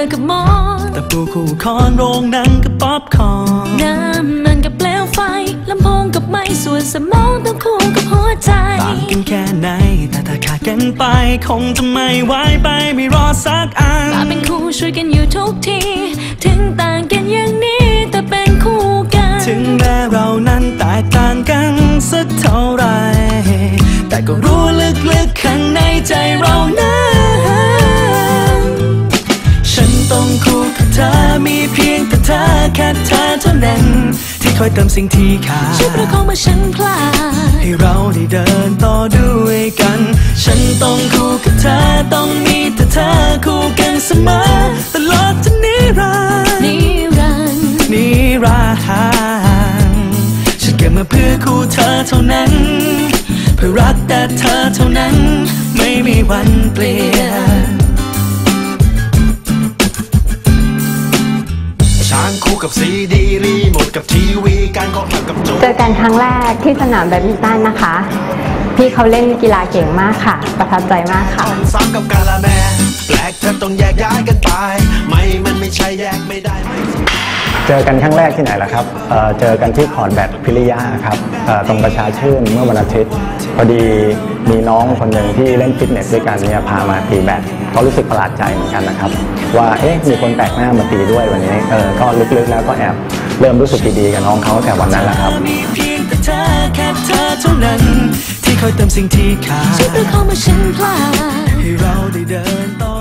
อกับหมอนแต่ปูคู่คอนโรงหนังกับป๊อปคอร์นน้ำมันกับเปลวไฟลำโพงกับไม้ส่วนสมองต้องคู่กับหัวใจต่างกันแค่ไหนแต่ถ้าขาดกันไป คงจะไม่ไหวไปไม่รอสักอันมาเป็นคู่ช่วยกันอยู่ทุกที ถึงต่างกันอย่างนี้แต่เป็น ที่คอยเติมสิ่งที่ขาดช่วยประคองเมื่อฉันพลาดให้เราได้เดินต่อด้วยกัน ฉันต้องคู่กับเธอต้องมีแต่เธอคู่กันเสมอตลอดจนนิรันดร์นิรันดร์นิรันดร์ฉันเกิดมาเพื่อคู่เธอเท่านั้นเพื่อรักแต่เธอเท่านั้น ไม่มีวันเปลี่ยน ช้างคู่กับซีดีรีโมทกับทีวี การกองทัพกับโจเจอกันครั้งแรกที่สนามแบดมินตันนะคะ พี่เขาเล่นกีฬาเก่งมากค่ะ ประทับใจมากค่ะสามกับกาลาแม แปลกแทบต้องแยกย้ายกันไป ไม่มันไม่ใช่แยกไม่ได้ไม่ เจอกันครั้งแรกที่ไหนล่ะครับเอ่อเจอกันที่คอร์ดแบดพิริยาครับเอ่อตรงประชาชื่นเมื่อวันอาทิตย์ พอดีมีน้องคนหนึ่งที่เล่นฟิตเนสด้วยกันเนี่ยพามาตีแบดก็รู้สึกประหลาดใจเหมือนกันนะครับ ว่าเอ๊ะมีคนแปลกหน้ามาตีด้วยวันนี้เออก็ลึกๆแล้วก็แอบเริ่มรู้สึกดีๆกับน้องเขาตั้งแต่วันนั้นแหละครับ มีเพียงแต่เธอแค่เธอเท่านั้น ที่คอยเติมสิ่งที่ขาดช่วยประคองเมื่อฉันพลาด ให้เราได้เดินต่อ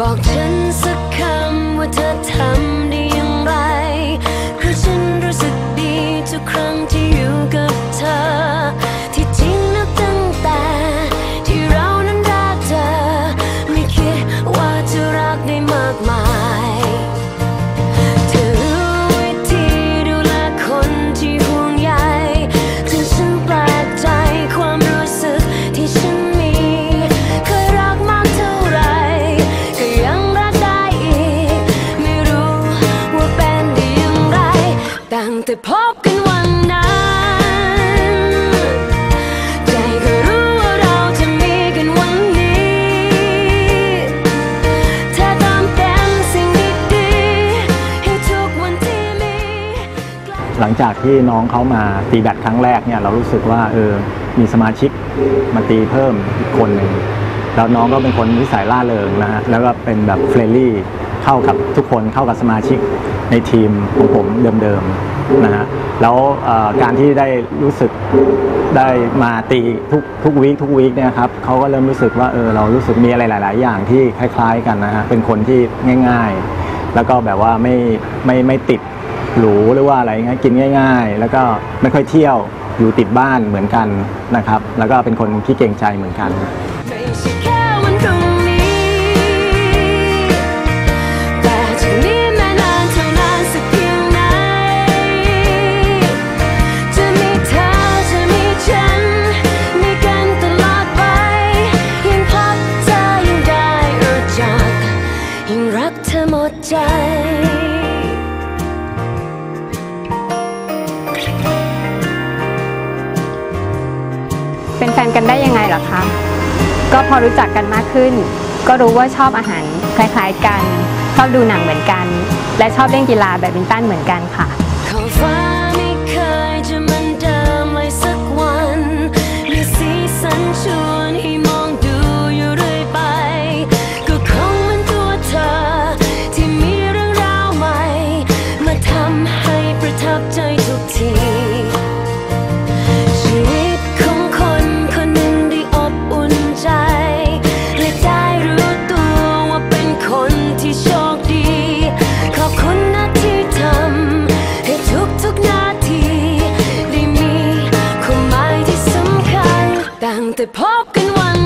บอกฉันสักคำว่าเธอทำ จากที่น้องเขามาตีแบดครั้งแรกเนี่ยเรารู้สึกว่าเออมีสมาชิกมาตีเพิ่มอีกคนหนึ่งแล้วน้องก็เป็นคนนิสัยล่าเริงนะฮะแล้วก็เป็นแบบเฟรนลี่เข้ากับทุกคนเข้ากับสมาชิกในทีมของผมเดิมๆนะฮะแล้วการที่ได้รู้สึกได้มาตีทุกทุกวีคทุกวีคเนี่ยครับเขาก็เริ่มรู้สึกว่าเออเรารู้สึกมีอะไรหลาย ๆ อย่างที่คล้าย ๆ กันนะฮะเป็นคนที่ง่าย ๆ แล้วก็แบบว่าไม่ไม่ไม่ติด หรูหรือว่าอะไรเงี้ยกินง่าย ๆ แล้วก็ไม่ค่อยเที่ยวอยู่ติดบ้านเหมือนกันนะครับ แล้วก็เป็นคนที่เก่งใจเหมือนกัน อคะ ก็พอรู้จักกันมากขึ้น ก็รู้ว่าชอบอาหารคล้ายๆกัน ชอบดูหนังเหมือนกัน และชอบเล่นกีฬาแบดมินตันเหมือนกันค่ะ ตั้งแต่พบกันวัน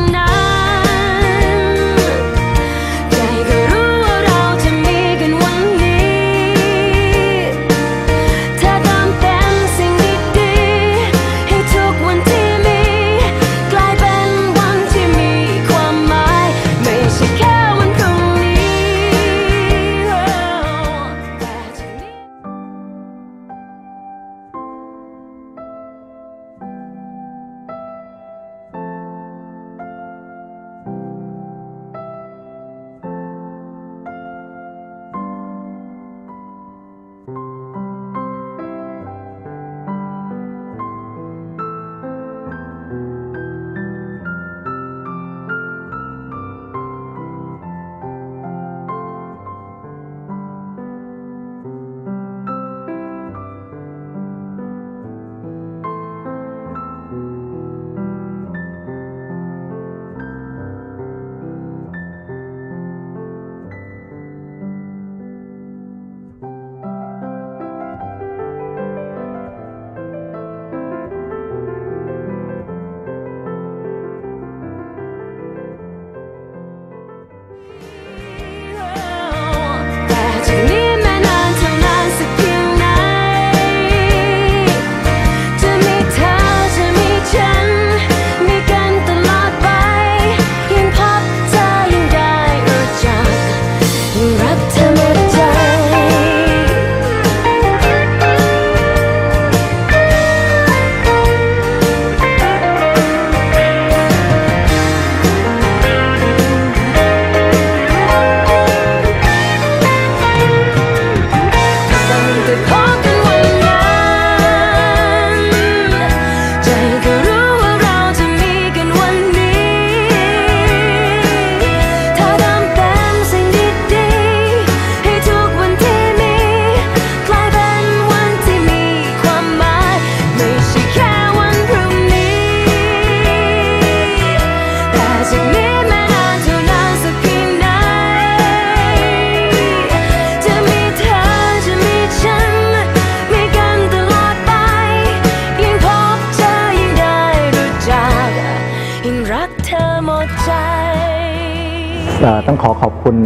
คุณ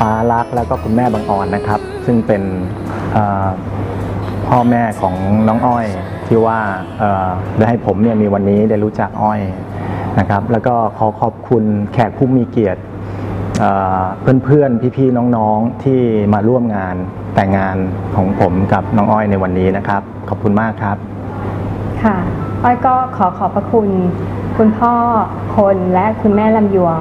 ป้ารักแล้วก็คุณแม่บางอ่อนนะครับ ซึ่งเป็นพ่อแม่ของน้องอ้อยที่ว่าได้ให้ผมเนี่ยมีวันนี้ได้รู้จักอ้อยนะครับ แล้วก็ขอขอบคุณแขกผู้มีเกียรติเพื่อนๆ พี่ๆ น้องๆ ที่มาร่วมงานแต่งงานของผมกับน้องอ้อยในวันนี้นะครับ ขอบคุณมากครับ ค่ะ อ้อยก็ขอขอบพระคุณ คุณพ่อพลและคุณแม่ลำยวง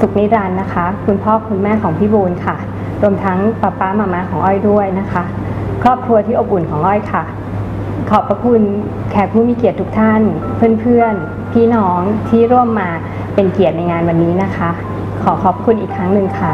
สุขนิรันด์นะคะ คุณพ่อคุณแม่ของพี่บูลค่ะ รวมทั้งป้าป้ามามาของอ้อยด้วยนะคะ ครอบครัวที่อบอุ่นของอ้อยค่ะ ขอบพระคุณแขกผู้มีเกียรติทุกท่าน เพื่อนๆ พี่น้องที่ร่วมมาเป็นเกียรติในงานวันนี้นะคะ ขอขอบคุณอีกครั้งหนึ่งค่ะ